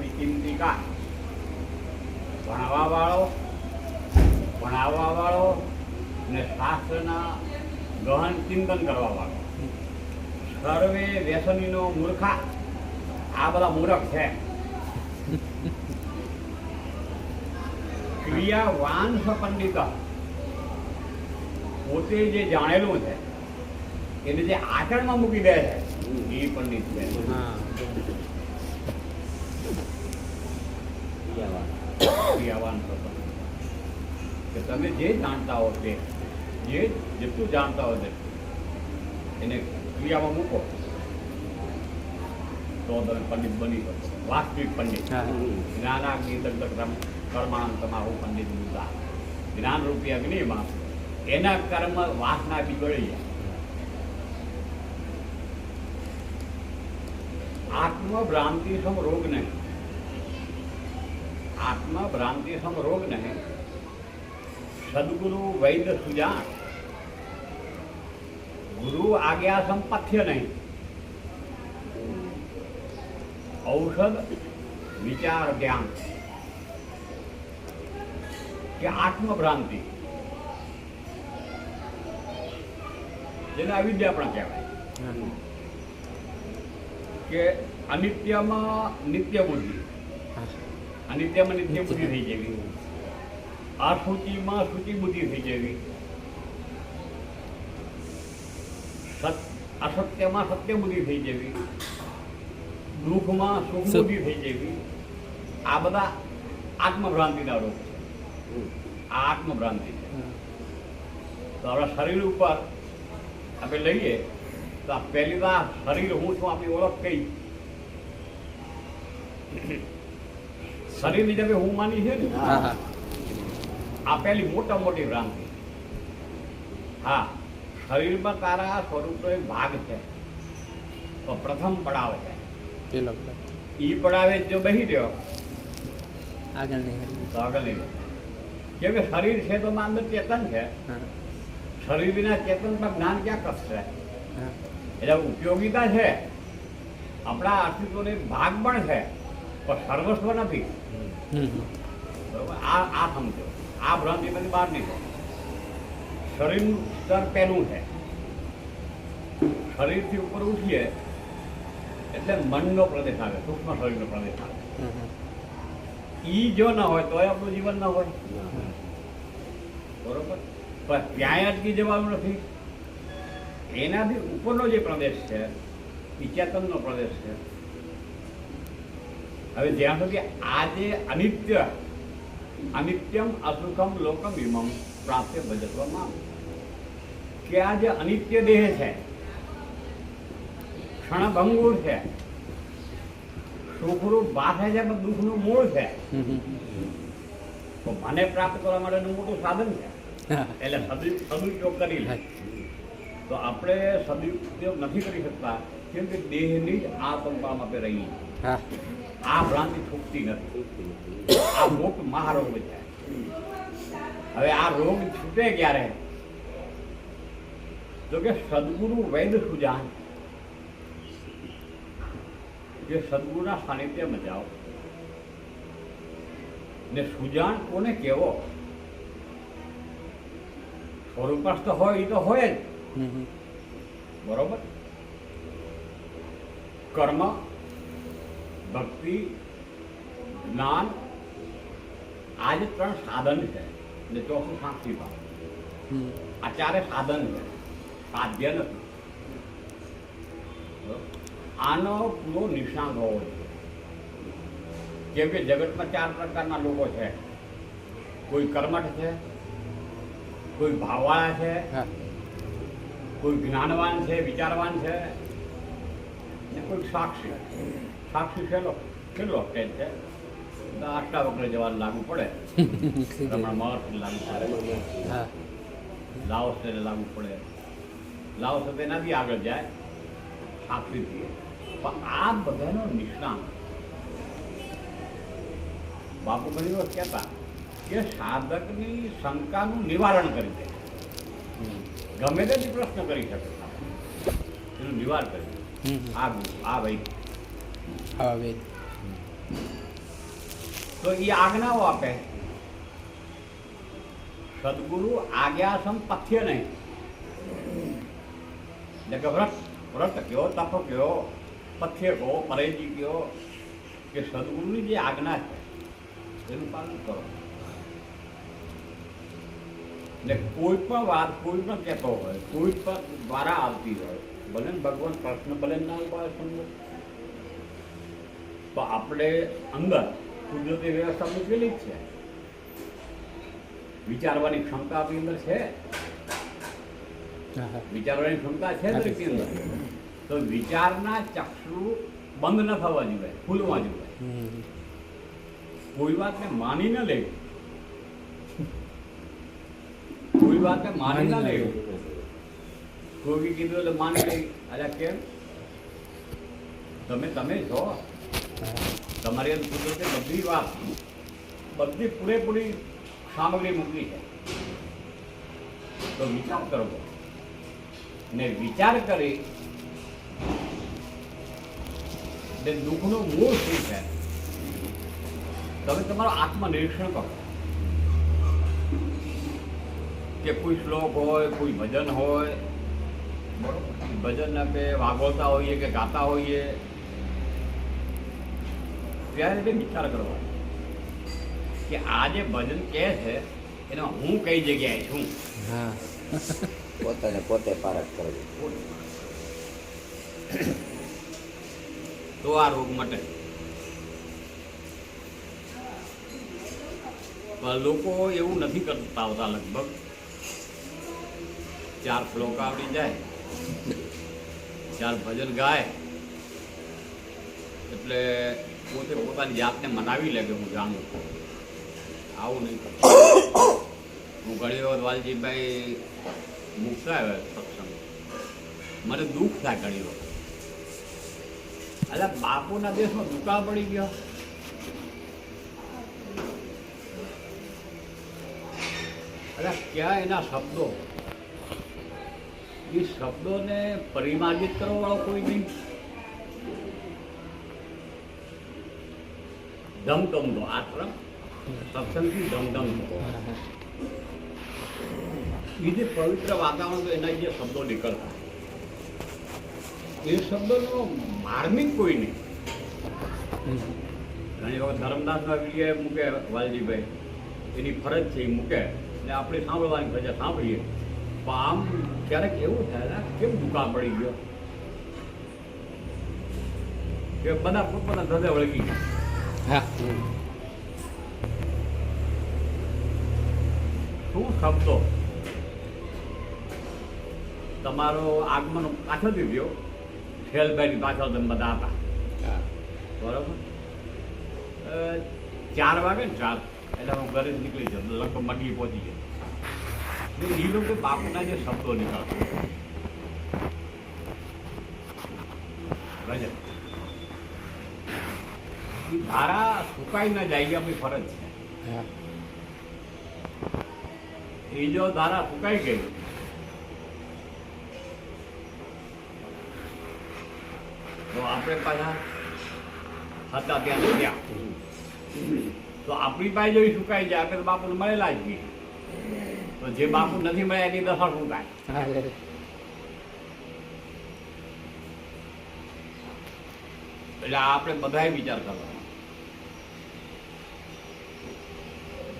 વિચિંતિકા ભણવા વાળો ભણાવવા વાળો ને શાસ્ત્રના ગહન ચિંતન કરવા વાળો સર્વે વ્યસનીનો મૂર્ખા. આ બધા મૂર્ખ છે. ક્રિયાવાન પંડિત. પોતે જે જાણેલું છે, એને જે આચરણમાં મૂકી દે છે, એ પંડિત છે. ક્રિયાવાન સ કે તમે જે જાણતા હો તે જે જેટલું જાણતા હો તે એને ક્રિયામાં મૂકો. તો તમે પંડિત બની શકો વાસ્તવિક પંડિત. જ્ઞાનાગ્નિ દગ્ધ કર્માણ તમારું પંડિત મુદ્દા. જ્ઞાન રૂપી અગ્નિમાં એના કર્મ વાસના બિગડી જાય આત્મભ્રાંતિ સમ રોગ નહીં આત્મભ્રાંતિ સમ રોગ નહીં સદગુરુ વૈદ્ય સુજાન ગુરુ આજ્ઞા સંપથ્ય નહીં ઔષધ વિચાર જ્ઞાન કે આત્મભ્રાંતિ જેને અવિદ્યા પણ કહેવાય કે અનિત્યમાં નિત્ય બુદ્ધિ અનિત્યમાં નિત્ય બુદ્ધિ થઈ જવી. અસૂચિમાં સૂચિ બુદ્ધિ થઈ જવી. અસત્યમાં સત્ય બુદ્ધિ થઈ જવી. દુઃખમાં સુખ. બુદ્ધિ થઈ જવી. આ બધા આત્મભ્રાંતિના રોગ છે. આ આત્મભ્રાંતિ છે. તો આપણા શરીર ઉપર આપણે લઈએ તો આ પહેલી વાર શરીર હું છું આપણી ઓળખ કઈ? શરીરની તમે હું માની છે ને આ પહેલી મોટા મોટી ભ્રાંતિ. હા શરીરમાં તારા સ્વરૂપનો એક ભાગ છે. તો પ્રથમ પડાવ છે. એ પડાવે. જો બેસી રહ્યો. આગળ નહીં તો આગળ નહીં કેમ કે શરીર છે તો માં અંદર ચેતન છે. શરીર વિના ચેતન પર જ્ઞાન ક્યાં કરશે એટલે ઉપયોગિતા છે. આપણા અસ્તિત્વનો એક ભાગ પણ છે. પણ સર્વસ્વ નથી. હમ. હમ. બરોબર આ આ સમજો. આ ભ્રાંતિમાંથી બહાર નીકળો. શરીરનું સ્તર પહેલું છે. શરીરથી ઉપર ઉઠીએ એટલે મનનો પ્રદેશ આવે સૂક્ષ્મ શરીરનો પ્રદેશ આવે. હમ હમ. ઈ જો ન હોય તો આપણું જીવન ન હોય. બરોબર? પણ ક્યાંય અટકી જવાનું નથી. એનાથી ઉપરનો જે પ્રદેશ છે એ ચેતનનો પ્રદેશ છે. હવે જ્યાં સુધી આજે અનિત્ય, અનિત્યમ અસુખમ લોકમ ઇમમ પ્રાપ્ત ભજવવામાં કે આ જે અનિત્ય દેહ છે, ક્ષણભંગુર છે, સુખરૂપ બાસે છે, પણ દુઃખનું મૂળ છે. તો મને પ્રાપ્ત કરવા માટેનું મોટું સાધન છે. એટલે સદુ- સદુપયોગ કરી લે. તો આપણે સદુપયોગ નથી કરી શકતા, કેમ કે દેહની જ આ પંપામાં આપણે રહીએ. આ ભ્રાંતિ છૂટતી નથી. આ રોગ મહારોગ છે હવે આ રોગ છૂટે ક્યારે? તો કે સદગુરુ વૈદ સુજાન. જે સદગુરુના સાનિધ્યમાં જાઓ. ને સુજાન કોને કેવો સ્વરૂપસ્થ હોય એ તો હોય જ. બરોબર? કર્મ ભક્તિ જ્ઞાન આ જે ત્રણ સાધન છે. ને ચોથું સાક્ષી ભાવ. આ ચારે સાધન છે. સાધ્ય નથી. આનો પૂરો નિશાન હોવો જોઈએ. કેમ કે જગતમાં ચાર પ્રકારના લોકો છે. કોઈ કર્મઠ છે કોઈ ભાવવાળા છે કોઈ જ્ઞાનવાન છે વિચારવાન છે કોઈ સાક્ષી સાક્ષી છેલ્લો છેલ્લો કે છે. અષ્ટાવક્ર જવા લાગુ પડે. રમણ મહર્ષિ લાગુ પડે. હા. લાઓસ ને લાગુ પડે. લાઓસ તો એનાથી આગળ જાય. સાક્ષીથી પણ આ બધાનો નિષ્ણાંત. બાપુ ઘણી વખત કહેતા કે સાધકની શંકાનું નિવારણ કરી દે. ગમે તે પ્રશ્ન કરી શકે. એનું નિવારણ કરી દે. હમ હમ. આ ગુરુ આ ભાઈ હા વેદ તો એ આજ્ઞાઓ આપે સદગુરુ આજ્ઞા સમ પથ્ય નહીં એટલે કે વ્રત વ્રત કયો તપ કયો પથ્ય કહો પરેજી કયો કે સદગુરુની જે આજ્ઞા છે એનું પાલન કરો એટલે કોઈ પણ વાત કોઈ પણ કહેતો હોય કોઈ પણ દ્વારા આવતી હોય ભલે ને ભગવાન કૃષ્ણ ભલે ના ઉપાય સમજો તો આપણે અંદર કુદરતી વ્યવસ્થા મૂકેલી જ છે. વિચારવાની ક્ષમતા આપણી અંદર છે. વિચારવાની ક્ષમતા છે દરેકની અંદર. તો વિચારના ચક્ષુ બંધ ન થવા જોઈએ ખુલવા જોઈએ. કોઈ વાતને માની ન લેવી. કોઈ વાતને માની ન લેવી. કોઈ કીધું એટલે માની લઈ. અરે કેમ? તમે તમે છો તમારી અંદર કુદરતે બધી વાત. બધી પૂરેપૂરી સામગ્રી મૂકી છે. તો વિચાર કરવો ને વિચાર કરી ને દુઃખનું મૂળ શું છે? તમે તમારું આત્મનિરીક્ષણ કરો. કે કોઈ શ્લોક હોય, કોઈ ભજન હોય ભજન આપણે વાગોતા હોઈએ કે ગાતા હોઈએ ત્યારે તે વિચાર કરવો કે આ જે ભજન કહે છે એનો હું કઈ જગ્યાએ છું? હા. પોતાને પોતે પારખ કરવી તો આ રોગ મટે. લોકો એવું નથી કરતા હોતા લગભગ. ચાર શ્લોક આવડી જાય. ચાર ભજન ગાય. એટલે પોતે પોતાની જાતને મનાવી લે કે હું જાણું આવું નહીં. હું ઘણી વખત વાલજીભાઈ મૂકતા સત્સંગ. મને દુઃખ થાય ઘણી વખત. એટલે બાપુના દેશમાં દુકાળ પડી ગયો. એટલે ક્યાં એના શબ્દો? એ શબ્દોને પરિમાર્જિત કરવા વાળો કોઈ નહીં. ધમધમનો આ તરફ સત્સંગથી હા એ જે પવિત્ર વાતાવરણ એના જે શબ્દો નીકળતા. એ શબ્દોનો માર્મિક કોઈ નહીં. ઘણી વખત ધર્મદાસના વીડિયો મૂકે વાલજીભાઈ. એની ફરજ છે એ મૂકે. ને આપણે સાંભળવાની ફરજ સાંભળીએ. પણ આમ ક્યારેક એવું થાય ને કેમ દુકાન પડી ગયો? કે બધા પોતપોતાના ધંધે વળગી ગયા. શું શબ્દો તમારો આગમન પાછળથી ગયો શેલભાઈની પાછળ તમે બધા હતા. બરાબર? ચાર વાગે ને ચાર. એટલે હું ઘરે જ નીકળી જાઉં લગભગ મડી પહોંચી જાય એ લોકો બાપના જે શબ્દો નીકળતા. રજત એ ધારા સુકાઈ ના જાય આપણી ફરજ છે. એ જો ધારા સુકાઈ ગઈ તો આપણે પાછા હતા ત્યાં ત્યાં તો આપણી પાસે જો સુકાઈ જાય આપણે તો બાપુ મળેલા જ તો જે બાપુ નથી મળ્યા એની દશા શું થાય એટલે આપણે બધાએ વિચાર કરવાનો.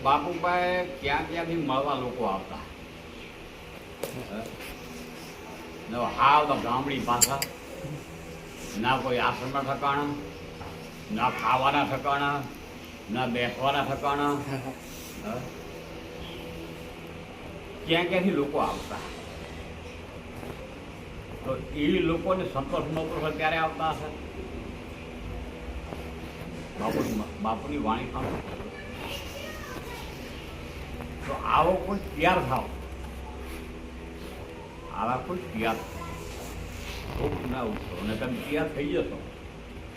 બાપુ પાસે ક્યાં ક્યાંથી મળવા લોકો આવતા? ને હાવ તો ગામડી ભાષા ના કોઈ આશ્રમના ઠકાણા ના ખાવાના ઠકાણા ના બેસવાના ઠકાણા. હા હા હા. ક્યાં ક્યાંથી લોકો આવતા? તો એ લોકોને નહોતો હોય ત્યારે આવતા હશે? બાપુની બાપુની વાણી સાંભળો. તો આવો કોઈ તૈયાર થાવ. આવા કોઈ તૈયાર ખૂબ ના ઉઠશો અને તમે તૈયાર થઈ જશો.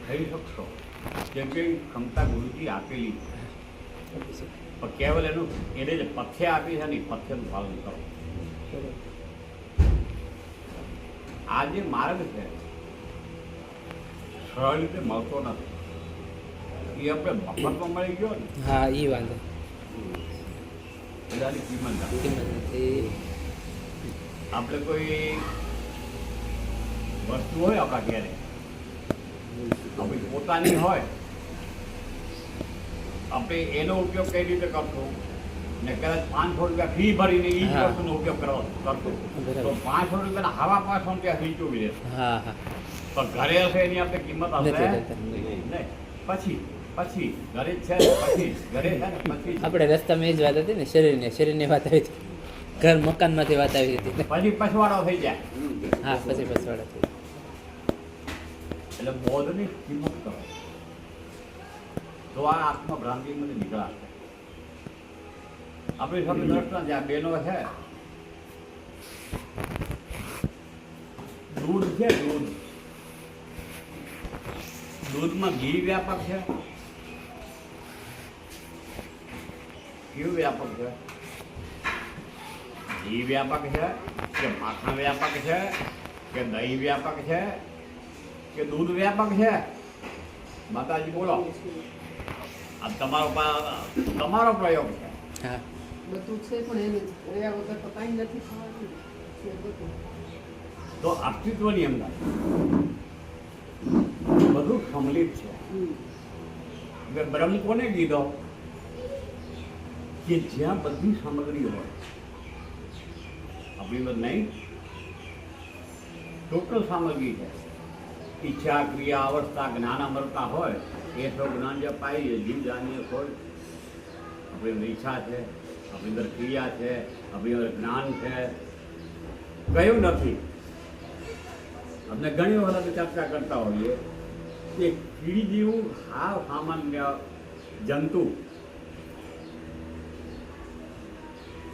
થઈ શકશો. કેમ કે ક્ષમતા ગુરુજી આપેલી છે. પણ કેવલ એનું એને જે પથ્ય આપી છે ને એ પથ્યનું પાલન કરો. આ જે માર્ગ છે સરળ રીતે મળતો નથી. એ આપણે મફતમાં મળી ગયો ને હા એ વાંધો બધાની કિંમત આપણે કોઈ વસ્તુ હોય આપણા ઘેરે આપણી પોતાની હોય આપણે એનો ઉપયોગ કઈ રીતે કરતો ને કદાચ પાંચસો રૂપિયા ફી ભરીને એ જ વસ્તુનો ઉપયોગ કરો કરતો. તો પાંચસો રૂપિયાના હવા પાંચસો રૂપિયા ફી ચૂકી હા પણ ઘરે હશે એની આપણે કિંમત આવશે નહીં. પછી પછી ઘરે છે પછી ઘરે છે ને? પછી. આપણે રસ્તામાં એ જ વાત હતી ને શરીરની શરીરની વાત આવી હતી. ઘર મકાનમાંથી વાત આવી હતી પછી પછવાડો થઈ જાય. હા પછી પછવાડો થઈ એટલે બોધની કિંમત કરો. તો આ આત્મભ્રાંતિમાંથી નીકળાશે. આપણી સામે દ્રષ્ટાંત જ્યાં બેનો છે. દૂધ છે, દૂધ. દૂધમાં ઘી વ્યાપક છે. ઘી વ્યાપક છે. ઘી વ્યાપક છે, કે માખણ વ્યાપક છે, કે દહીં વ્યાપક છે, કે દૂધ વ્યાપક છે. માતાજી બોલો. આ તમારો પા- તમારો પ્રયોગ છે હા બધું છે પણ એનું રહ્યા વગર તો કાંઈ નથી ખાવાનું છે બધું તો અસ્તિત્વની અંદર બધું સંમલિત છે હમ. હવે બ્રહ્મ કોને કીધો કે જ્યાં બધી સામગ્રી હોય આપણી અંદર નહીં ટોટલ સામગ્રી છે ઈચ્છા ક્રિયા અવસ્થા જ્ઞાન અમરતા હોય, એ તો જ્ઞાન જે પાઈએ જીવ જાણીએ હોય આપણી અંદર ઈચ્છા છે, આપણી અંદર ક્રિયા છે, આપણી અંદર જ્ઞાન છે. કયું નથી. આપણે ઘણી વખત ચર્ચા કરતા હોઈએ કે કીડી જેવું હા સામાન્ય જંતુ,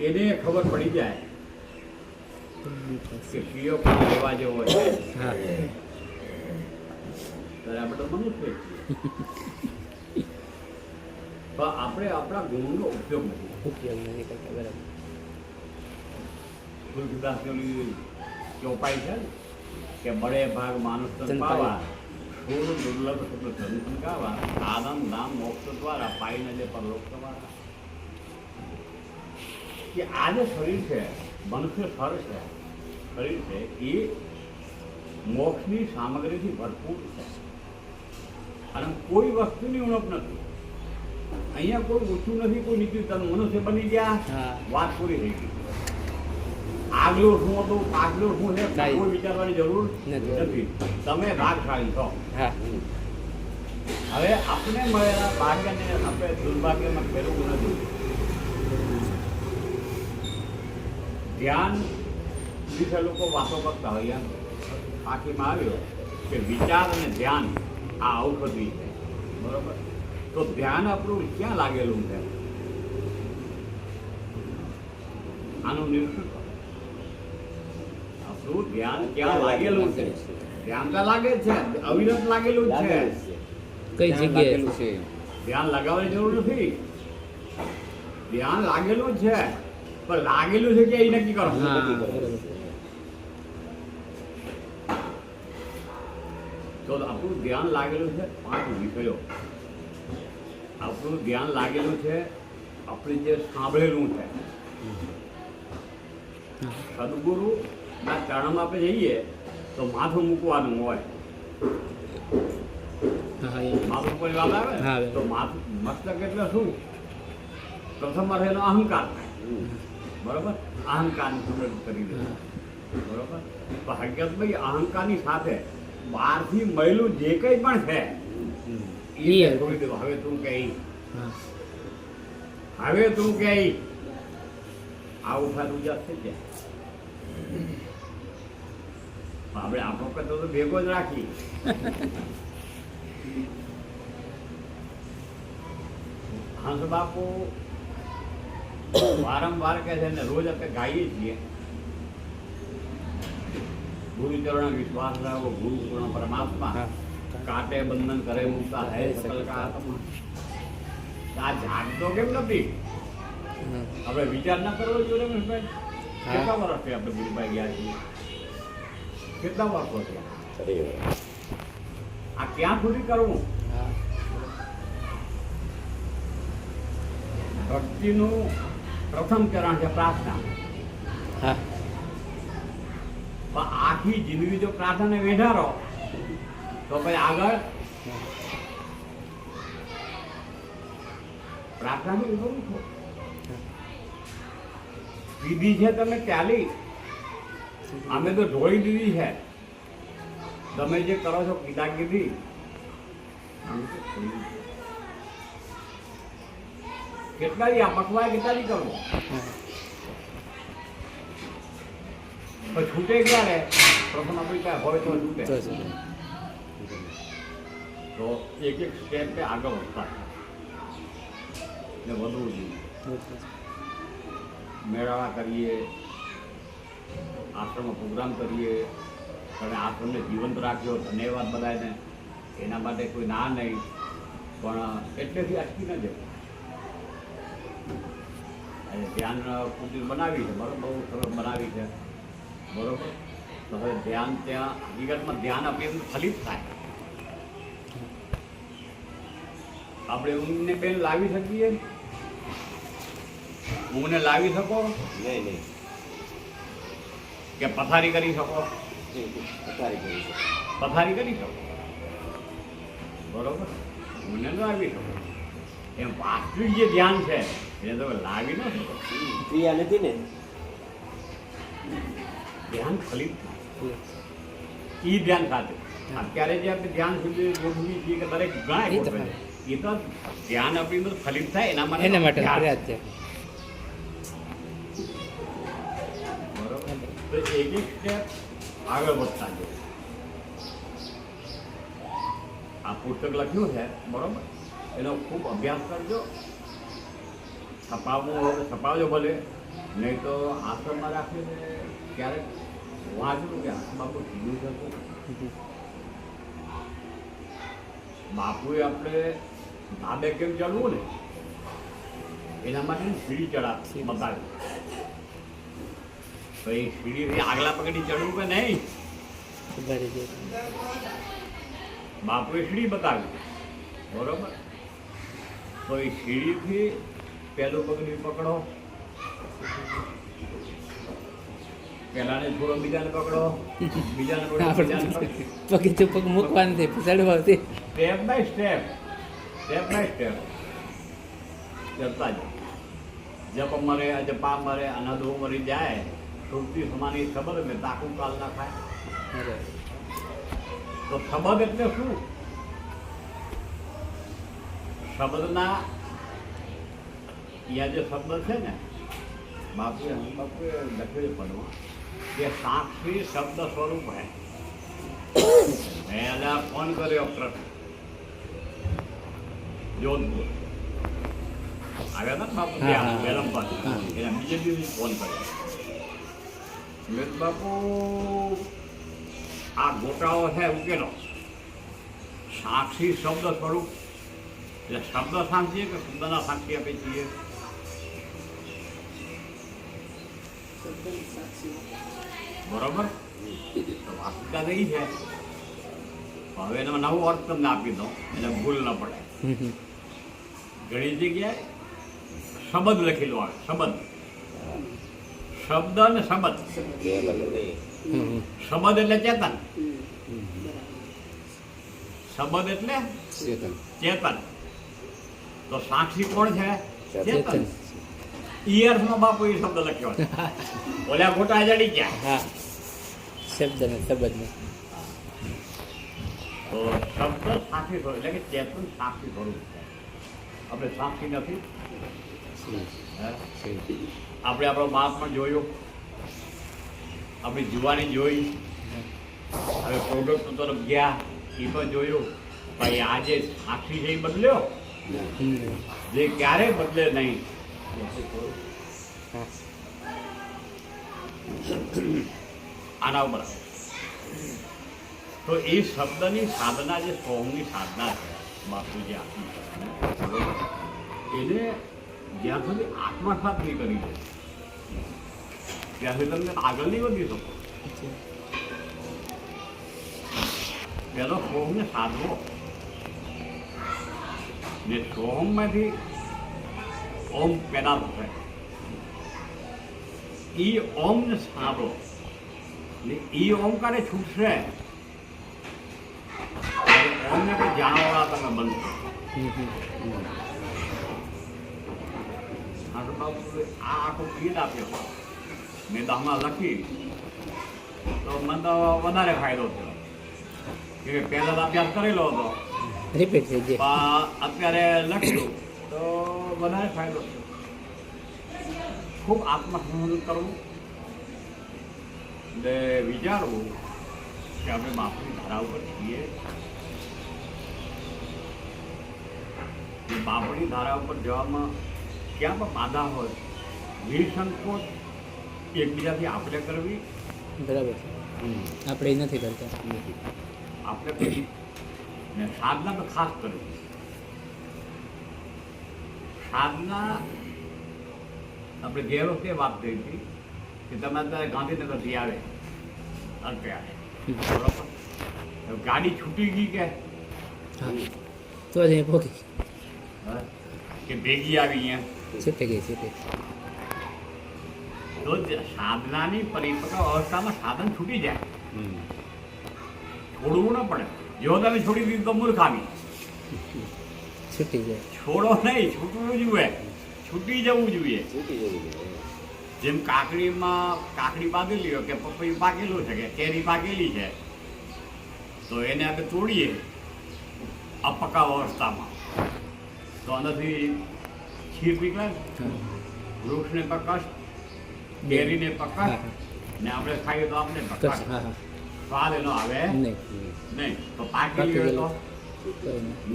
એને ખબર પડી જાય કે કીડો લેવા જેવો છે. આપણે મનુષ્ય છીએ પણ આપણે આપણા ગુણનો ઉપયોગ ઉપયોગ નથી કરતા બરાબર. તુલસીદાસની ચોપાઈ છે કે બળે ભાગ તન પાવા. દુર્લભ શબ્દ ધન સંકાવા આનંદ નામ મોક્ષ દ્વારા પાઈને જે પરલોક તમારા. કે આ જે શરીર છે મનુષ્ય સ્વર છે શરીર છે એ મોક્ષની સામગ્રીથી ભરપૂર છે. અને કોઈ વસ્તુની ઉણપ નથી. અહીંયા કોઈ ઊંચું નથી કોઈ નીચું. મનુષ્ય બની ગયા વાત પૂરી થઈ ગઈ. આગલું શું હતું? પાછલો શું છે? કોઈ વિચારવાની જરૂર નથી. તમે ભાગશાળી છો. હા. હવે આપણે મળેલા ભાગ્યને આપણે દુર્ભાગ્યમાં ફેરવવું નથી. ધ્યાન વિશે લોકો વાતો કરતા હોય એમ બાકીમાં આવ્યો કે વિચાર અને ધ્યાન આ ઔષધિ છે બરોબર તો ધ્યાન આપણું ક્યાં લાગેલું છે આનું નિરીક્ષણ કરો. આપણું ધ્યાન ક્યાં લાગેલું છે ધ્યાન તો લાગે જ છે અવિરત લાગેલું જ છે કઈ જગ્યાએ ધ્યાન લગાવવાની જરૂર નથી ધ્યાન લાગેલું જ છે પણ લાગેલું છે કે એ નક્કી કરો હા બરાબર તો આપણું ધ્યાન લાગેલું છે પાંચ વિષયો. આપણું ધ્યાન લાગેલું છે આપણે જે સાંભળેલું છે. સદગુરુ ના ચરણમાં આપણે જઈએ તો માથું મૂકવાનું હોય. માથું ઉપર વાત આવે? તો માથું મસ્તક એટલે શું? પ્રથમ રહેલો અહંકાર. બરોબર? અહંકારની સુરત કરી દે બરોબર? તો ભાઈ અહંકારની સાથે બહારથી મળેલું જે કંઈ પણ છે. એ છોડી હવે તું કહી. હવે તું કે આવું આ જશે ત્યાં આપણે આપણો કરતો તો ભેગો જ રાખી. હંસ બાપુ વારંવાર કહે છે ને રોજ આપણે ગાઈએ છીએ. ગુરુચરણ વિશ્વાસ રાખો ગુરુ પૂર્ણ પરમાત્મા કાટે બંધન કરે મુક્તા હે સકલ કા આત્મા. આ જાગતો કેમ નથી? આપણે વિચાર ના કરવો જોઈએ રમેશભાઈ કેટલા વર્ષ વર્ષથી આપણે ગુરુભાઈ ગયા છીએ? કેટલા વર્ષો છે આ ક્યાં સુધી કરવું? ભક્તિનું પ્રથમ ચરણ છે પ્રાર્થના. હા. આખી જિંદગી જો પ્રાર્થના વેઢારો, તો પછી આગળ? પ્રાર્થના વિરોધ છો. તમે ચાલી. અમે તો ઢોળી દીધી છે. તમે જે કરો છો કીધા કીધી દીધી. કેટલા આ પકવાય, કેટલા કરવો? પણ છૂટે ને? પ્રથમ આપણી કાંઈ હોય તો છૂટે. તો એક એક સ્ટેપે આગળ વધતા. ને વધવું જોઈએ. મેળાવા કરીએ આશ્રમમાં પ્રોગ્રામ કરીએ અને આશ્રમને જીવંત રાખ્યો ધન્યવાદ બધાને. એના માટે કોઈ ના નહીં. પણ એટલેથી અટકી ન જવું અને ધ્યાન કુટીર બનાવી છે. બરાબર બહુ સરસ બનાવી છે. બરોબર? તો હવે ધ્યાન ત્યાં હકીકતમાં ધ્યાન આપીએ ફલિત થાય. આપણે ઊંઘને બેન લાવી શકીએ? ઊંઘને લાવી શકો? નહીં નહીં. કે પથારી કરી શકો? પથારી કરી શકો. પથારી કરી શકો? બરોબર? ઊંઘને લાવી શકો. એમ વાસ્તવિક જે ધ્યાન છે એ તમે લાવી ન શકો. ક્રિયા નથી ને? ધ્યાન ફલિત થાય એ ધ્યાન સાથે અત્યારે જે આપણે ધ્યાન સુધી ગોઠવીએ છીએ કે દરેક ગણાય એ તો ગોઠવે છે. એ તો ધ્યાન આપણી અંદર ફલિત થાય એના માટે એના માટે ધ્યાન. ફરિયાદ છે બરોબર તો એક એક સ્ટેપ આગળ વધતા જાય આ પુસ્તક લખ્યું છે બરોબર એનો ખૂબ અભ્યાસ કરજો છપાવવું હોય તો છપાવજો ભલે નહીં તો આશ્રમમાં રાખીને ક્યારેક વાંચવું કે આ બાપુ કીધું છે તો બાપુએ આપણે ધાબે કેમ ચડવું ને? એના માટે સીડી ચડાવી બતાવી તો એ સીડીથી આગલા પગડી ચડવું કે નહીં? બાપુએ સીડી બતાવી બરોબર? તો એ સીડીથી પહેલું પગડી પકડો. પહેલાને છોડો બીજાને પકડો. બીજાને પકડો. પગે પગ મૂકવાનું છે ચડવાથી step by step. Step by step. ચડતા જપ મરે અજપા મરે અનદો મરી જાય. સુરતી સમાની ખબર ને તાકું કાલ ના ખાય. તો ખબર એટલે શું? શબ્દના અહીંયા જે શબ્દ છે ને બાપુએ બાપુએ છે પદમાં કે સાક્ષી શબ્દ સ્વરૂપ હે મેં એને ફોન કર્યો પ્રશ્ન જોધપુર આવ્યા હતા ને બાપુ હા, ત્યાં હા. વેલંપર હા. એના બીજે દિવસે ફોન કર્યો મેં કીધું, બાપુ આ ગોટાળો છે ઉકેલો સાક્ષી શબ્દ સ્વરૂપ એટલે શબ્દ સાક્ષી કે શબ્દના સાક્ષી આપે છીએ શબ્દની સાક્ષી બરોબર? તો વાસ્તવિકતા તો એ છે. હવે એનો નવો અર્થ તમને આપી દઉં. એટલે ભૂલ ન પડે. ઘણી જગ્યાએ શબ્દ લખેલો આવે. શબ્દ. શબ્દ અને શબ્દ. શબ્દ એટલે ચેતન. શબ્દ એટલે ચેતન. ચેતન. તો સાક્ષી કોણ છે? ચેતન. ચેતન ઈયર્સમાં બાપુ એ શબ્દ લખ્યો ઓલા ખોટા જડી ગયા. હા. શબ્દ ને શબ્દ ને તો શબ્દ સાક્ષી સ્વરૂપ એટલે કે ચેતન સાક્ષી સ્વરૂપ આપણે સાક્ષી નથી. આપણે આપણો બાપ પણ જોયો. આપણી જુવાની જોઈ. હવે પ્રોડક્ટ તરફ ગયા એ પણ જોયું. ભાઈ આજે સાક્ષી છે એ બદલ્યો? જે ક્યારેય બદલે નહીં. હા આના ઉપર આવે. તો એ શબ્દની સાધના જે સોંગની સાધના છે બાપુજી આપી છે બરોબર? એને જ્યાં સુધી આત્મસાત નહીં કરી દે ત્યાં સુધી તમે આગળ નહીં વધી શકો પેલો સોહમને સાધવો ને સોહમમાંથી ઓમ પેદા થશે ઈ ઓમને સાંભળો ને ઈ ઓમકારે છૂટશે. ઓમને કોઈ જાણવાળા તમે બાપુ આ આખો ગીત આપ્યો. મેં હમણાં લખી તો મને તો વધારે ફાયદો થયો. કે પહેલા અભ્યાસ કરેલો હતો. રિપીટ થઈ પણ અત્યારે લખ્યું. તો વધારે ફાયદો થયો. ખૂબ આત્મસંશોધન કરવું. ને વિચારવું કે આપણે બાપુની ધારા ઉપર છીએ. ને ધારા ઉપર જવામાં ક્યાં પણ બાધા હોય નિસંકોચ એકબીજાથી આપણે કરવી. બરાબર. આપણે એ નથી કરતા. આપણે કરી ને સાધના તો ખાસ કરવી. સાધના આપણે ગેર વખતે વાત કરી હતી કે તમે અત્યારે ગાંધીનગરથી આવે? અત્યારે ગાડી છૂટી ગઈ કે? તો જ પોકી કે ભેગી આવી અહીંયા? છૂટી ગઈ છૂટી તો સાધનાની પરિપક્વ અવસ્થામાં સાધન છૂટી જાય. છોડવું ન પડે. જો તમે છોડી દીધું તો મૂર્ખામી. છૂટી જાય. છોડો નહીં છૂટવું જોઈએ. છૂટી જવું જોઈએ. છૂટી જવું જોઈએ. જેમ કાકડીમાં કાકડી પાકેલી હોય કે પપૈયું પાકેલું છે કે કેરી પાકેલી છે તો એને આપણે તોડીએ અપકા અવસ્થામાં. તો અંદરથી ખીર નીકળે વૃક્ષને પકશ કેરીને પકશ ને આપણે ખાઈએ તો આપણે પકશ હા હા. સ્વાદ એનો આવે નહીં. નહીં. તો પાકેલી. હોય તો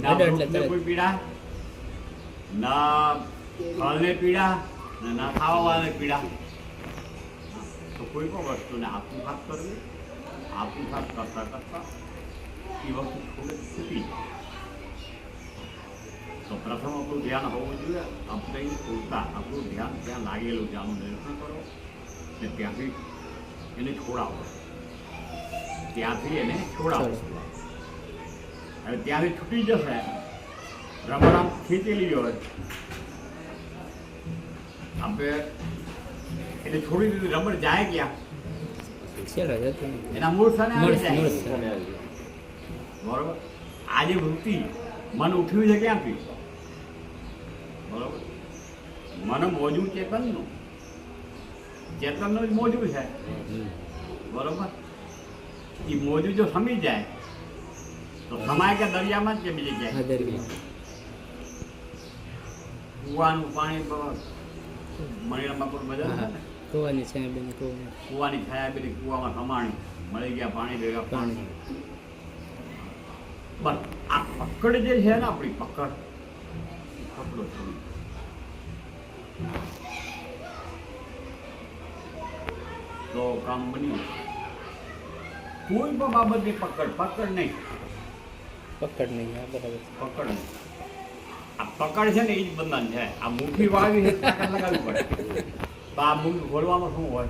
ના અડે એટલે વૃક્ષને તરત કોઈ પીડા ના ફળને પીડા ને ના ખાવાવાળાને પીડા. તો કોઈ પણ વસ્તુને આત્મસાત કરવી આત્મસાત કરતા કરતા એ વસ્તુ થોડી છૂટી તો પ્રથમ આપણું ધ્યાન હોવું જોઈએ આપણે પૂરતા આપણું ધ્યાન ત્યાં લાગેલું છે આનું નિરીક્ષણ કરો ને ત્યાંથી એને છોડાવો. ત્યાંથી એને છોડાવો. હવે ત્યાંથી છૂટી જશે. રબર આમ ખેંચેલી હોય. આપણે એટલે છોડી દીધું રમણ જાય ક્યાં? એના મૂળ સ્થાને આવી જાય. બરોબર? આ જે વૃત્તિ મન ઉઠ્યું છે ક્યાંથી? બરોબર? મન મોજું ચેતનનું. ચેતનનું જ મોજું છે. બરોબર? એ મોજું જો સમી જાય તો સમાય કે દરિયામાં જ કે બીજી ક્યાંય કુવાનું પાણી કૂવાની છે બેન કુવાની. છાયા કુવામાં મળી ગયા પાણી ભેગા પાણી. પાણી. આ પકડ જે છે ને આપણી પકડ. પકડો તો કામ બન્યું. કોઈ પણ બાબતની પકડ પકડ નહીં. પકડ નહીં હા બરાબર. પકડ આ પકડ છે ને એ જ બંધન છે. આ મુઠ્ઠી વાળવી છે લગાવવી પડે. તો આ મુઠ્ઠી ખોલવામાં શું હોય?